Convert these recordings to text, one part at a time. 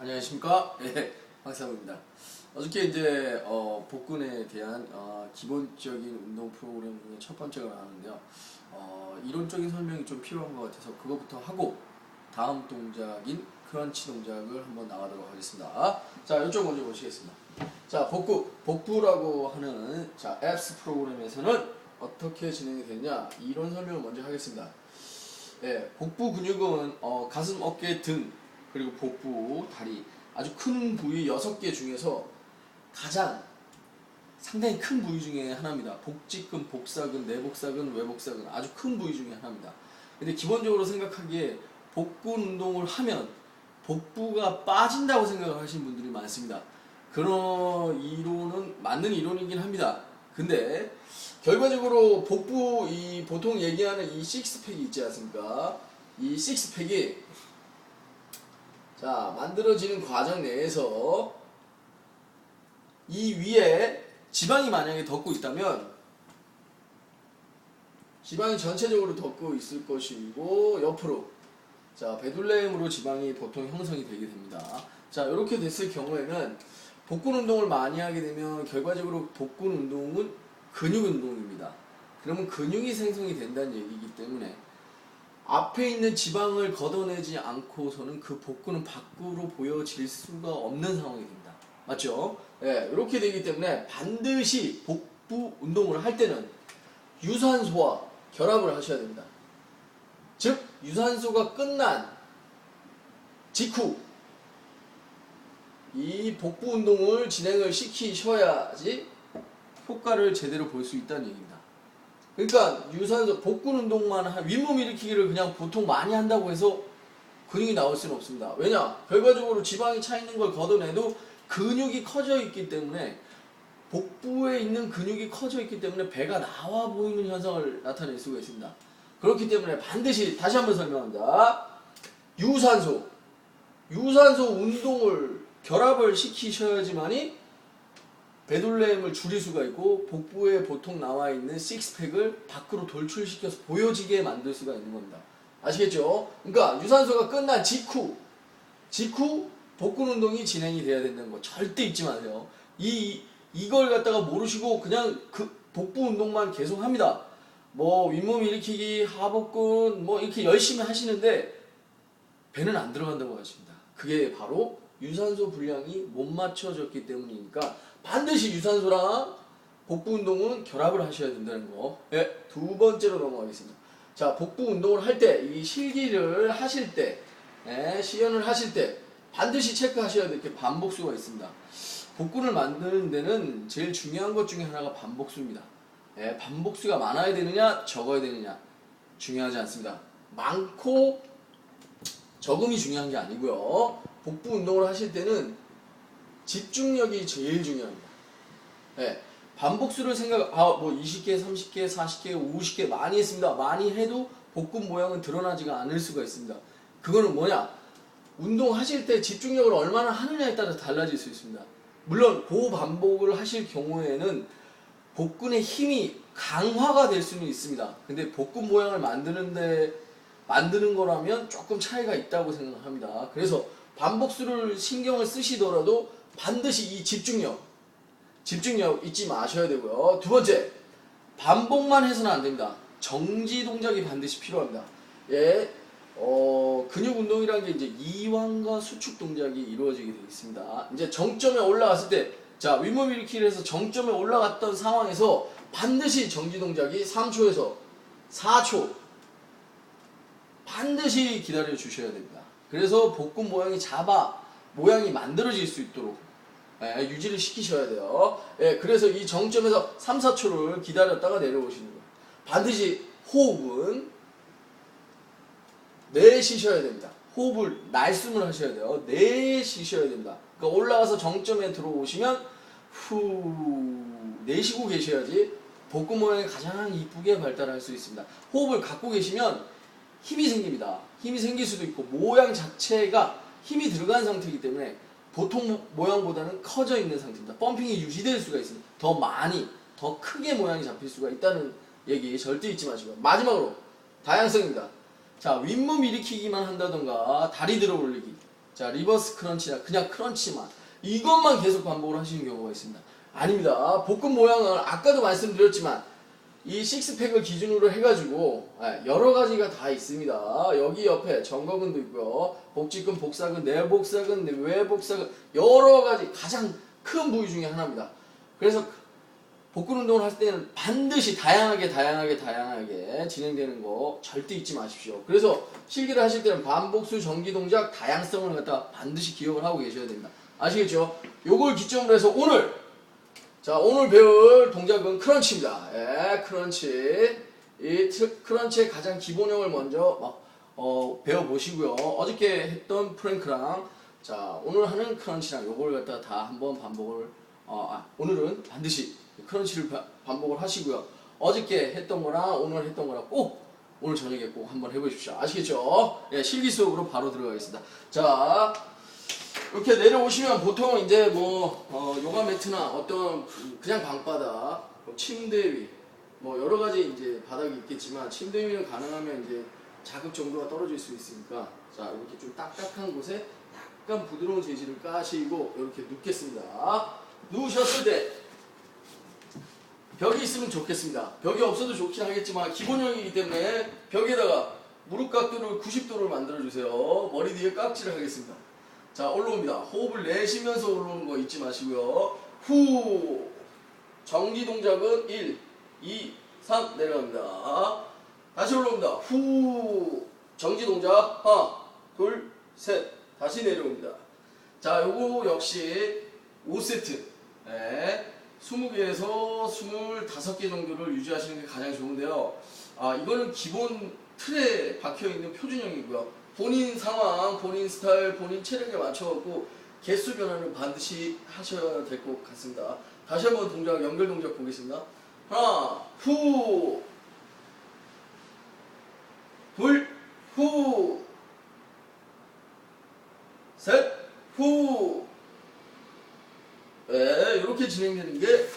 안녕하십니까? 예, 황사무입니다. 어저께 이제 어, 복근에 대한 어, 기본적인 운동 프로그램 중에 첫 번째가 나왔는데요. 어, 이론적인 설명이 좀 필요한 것 같아서 그것부터 하고 다음 동작인 크런치 동작을 한번 나가도록 하겠습니다. 자, 이쪽 먼저 보시겠습니다. 자, 복부, 복부라고 하는 자, 앱스 프로그램에서는 어떻게 진행이 되냐 이론 설명을 먼저 하겠습니다. 예, 복부 근육은 어, 가슴, 어깨, 등 그리고 복부, 다리 아주 큰 부위 6개 중에서 가장 상당히 큰 부위 중에 하나입니다. 복직근, 복사근, 내복사근, 외복사근 아주 큰 부위 중에 하나입니다. 근데 기본적으로 생각하기에 복근 운동을 하면 복부가 빠진다고 생각을 하시는 분들이 많습니다. 그런 이론은 맞는 이론이긴 합니다. 근데 결과적으로 복부 이 보통 얘기하는 이 식스팩이 있지 않습니까? 이 식스팩이 자 만들어지는 과정 내에서 이 위에 지방이 만약에 덮고 있다면 지방이 전체적으로 덮고 있을 것이고 옆으로 자 베둘레헴으로 지방이 보통 형성이 되게 됩니다. 자 이렇게 됐을 경우에는 복근 운동을 많이 하게 되면 결과적으로 복근 운동은 근육 운동입니다. 그러면 근육이 생성이 된다는 얘기이기 때문에 앞에 있는 지방을 걷어내지 않고서는 그 복근은 밖으로 보여질 수가 없는 상황이 됩니다. 맞죠? 예, 이렇게 되기 때문에 반드시 복부 운동을 할 때는 유산소와 결합을 하셔야 됩니다. 즉, 유산소가 끝난 직후 이 복부 운동을 진행을 시키셔야지 효과를 제대로 볼 수 있다는 얘기입니다. 그러니까 유산소 복근 운동만 한 윗몸 일으키기를 그냥 보통 많이 한다고 해서 근육이 나올 수는 없습니다. 왜냐? 결과적으로 지방이 차 있는 걸 걷어내도 근육이 커져 있기 때문에 복부에 있는 근육이 커져 있기 때문에 배가 나와 보이는 현상을 나타낼 수가 있습니다. 그렇기 때문에 반드시 다시 한번 설명합니다. 유산소, 유산소 운동을 결합을 시키셔야지만이 베둘레헴을 줄일 수가 있고 복부에 보통 나와 있는 식스팩을 밖으로 돌출시켜서 보여지게 만들 수가 있는 겁니다. 아시겠죠? 그러니까 유산소가 끝난 직후, 직후 복근 운동이 진행이 돼야 된다는 거 절대 잊지 마세요. 이 이걸 갖다가 모르시고 그냥 그 복부 운동만 계속 합니다. 뭐 윗몸 일으키기, 하복근 뭐 이렇게 열심히 하시는데 배는 안 들어간다고 하십니다. 그게 바로 유산소 분량이 못 맞춰졌기 때문이니까 반드시 유산소랑 복부 운동은 결합을 하셔야 된다는 거. 예, 두 번째로 넘어가겠습니다. 자, 복부 운동을 할 때, 이 실기를 하실 때, 예, 시연을 하실 때 반드시 체크하셔야 될 게 반복수가 있습니다. 복근을 만드는 데는 제일 중요한 것 중에 하나가 반복수입니다. 예, 반복수가 많아야 되느냐, 적어야 되느냐 중요하지 않습니다. 많고 적음이 중요한 게 아니고요. 복부 운동을 하실 때는 집중력이 제일 중요합니다. 예, 반복수를 생각, 아, 뭐 20개, 30개, 40개, 50개 많이 했습니다. 많이 해도 복근 모양은 드러나지가 않을 수가 있습니다. 그거는 뭐냐? 운동하실 때 집중력을 얼마나 하느냐에 따라 달라질 수 있습니다. 물론 고반복을 하실 경우에는 복근의 힘이 강화가 될 수는 있습니다. 근데 복근 모양을 만드는데 만드는 거라면 조금 차이가 있다고 생각합니다. 그래서 반복수를 신경을 쓰시더라도 반드시 이 집중력, 집중력 잊지 마셔야 되고요. 두 번째, 반복만 해서는 안 됩니다. 정지 동작이 반드시 필요합니다. 예, 어, 근육 운동이라는 게 이제 이완과 수축 동작이 이루어지게 되어 있습니다. 이제 정점에 올라갔을 때, 자, 윗몸 일으키기를 해서 정점에 올라갔던 상황에서 반드시 정지 동작이 3초에서 4초 반드시 기다려 주셔야 됩니다. 그래서 복근 모양이 잡아 모양이 만들어질 수 있도록 예, 유지를 시키셔야 돼요. 예, 그래서 이 정점에서 3, 4초를 기다렸다가 내려오시는 거예요. 반드시 호흡은 내쉬셔야 됩니다. 호흡을 날숨을 하셔야 돼요. 내쉬셔야 됩니다. 그러니까 올라가서 정점에 들어오시면 후 내쉬고 계셔야지 복근 모양이 가장 이쁘게 발달할 수 있습니다. 호흡을 갖고 계시면 힘이 생깁니다. 힘이 생길 수도 있고 모양 자체가 힘이 들어간 상태이기 때문에 보통 모양보다는 커져 있는 상태입니다. 펌핑이 유지될 수가 있습니다. 더 많이, 더 크게 모양이 잡힐 수가 있다는 얘기 절대 잊지 마시고요. 마지막으로 다양성입니다. 자, 윗몸 일으키기만 한다던가 다리 들어 올리기. 자, 리버스 크런치나 그냥 크런치만 이것만 계속 반복을 하시는 경우가 있습니다. 아닙니다. 복근 모양을 아까도 말씀드렸지만 이 식스팩을 기준으로 해가지고 예, 여러 가지가 다 있습니다. 여기 옆에 정거근도 있고요. 복직근, 복사근, 내복사근, 외복사근 여러 가지 가장 큰 부위 중에 하나입니다. 그래서 복근 운동을 할 때는 반드시 다양하게 다양하게 다양하게 진행되는 거 절대 잊지 마십시오. 그래서 실기를 하실 때는 반복수 전기 동작 다양성을 갖다 반드시 기억을 하고 계셔야 됩니다. 아시겠죠? 요걸 기점으로 해서 오늘 자 오늘 배울 동작은 크런치입니다. 예, 크런치. 이 트- 크런치의 가장 기본형을 먼저 막, 어, 배워보시고요. 어저께 했던 프랭크랑 자 오늘 하는 크런치랑 요걸 갖다가 다 한번 반복을 어, 아, 오늘은 반드시 크런치를 바- 반복을 하시고요. 어저께 했던 거랑 오늘 했던 거랑 꼭 오늘 저녁에 꼭 한번 해보십시오. 아시겠죠? 예, 실기 수업으로 바로 들어가겠습니다. 자, 이렇게 내려오시면 보통 이제 뭐 어, 요가 매트나 어떤 그냥 방바닥, 뭐 침대 위, 뭐 여러 가지 이제 바닥이 있겠지만 침대 위는 가능하면 이제 자극 정도가 떨어질 수 있으니까 자 이렇게 좀 딱딱한 곳에 약간 부드러운 재질을 까시고 이렇게 눕겠습니다. 누우셨을 때 벽이 있으면 좋겠습니다. 벽이 없어도 좋긴 하겠지만 기본형이기 때문에 벽에다가 무릎 각도를 90도를 만들어 주세요. 머리 뒤에 깍지를 하겠습니다. 자 올라옵니다. 호흡을 내쉬면서 올라오는 거 잊지 마시고요. 후 정지 동작은 1, 2, 3 내려갑니다. 다시 올라옵니다. 후 정지 동작 하나, 둘, 셋 다시 내려옵니다. 자 요거 역시 5세트 네. 20개에서 25개 정도를 유지하시는 게 가장 좋은데요. 아, 이거는 기본 틀에 박혀 있는 표준형이고요. 본인 상황, 본인 스타일, 본인 체력에 맞춰갖고 개수 변화는 반드시 하셔야 될 것 같습니다. 다시 한번 동작, 연결 동작 보겠습니다. 하나, 후, 둘, 후, 셋, 후, 네, 이렇게 진행되는 게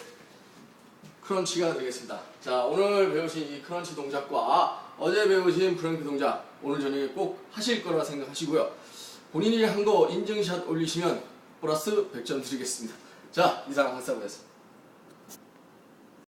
크런치가 되겠습니다. 자, 오늘 배우신 이 크런치 동작과 어제 배우신 프랭크 동작 오늘 저녁에 꼭 하실 거라 생각하시고요. 본인이 한 거 인증샷 올리시면 플러스 100점 드리겠습니다. 자, 이상 한사부였습니다.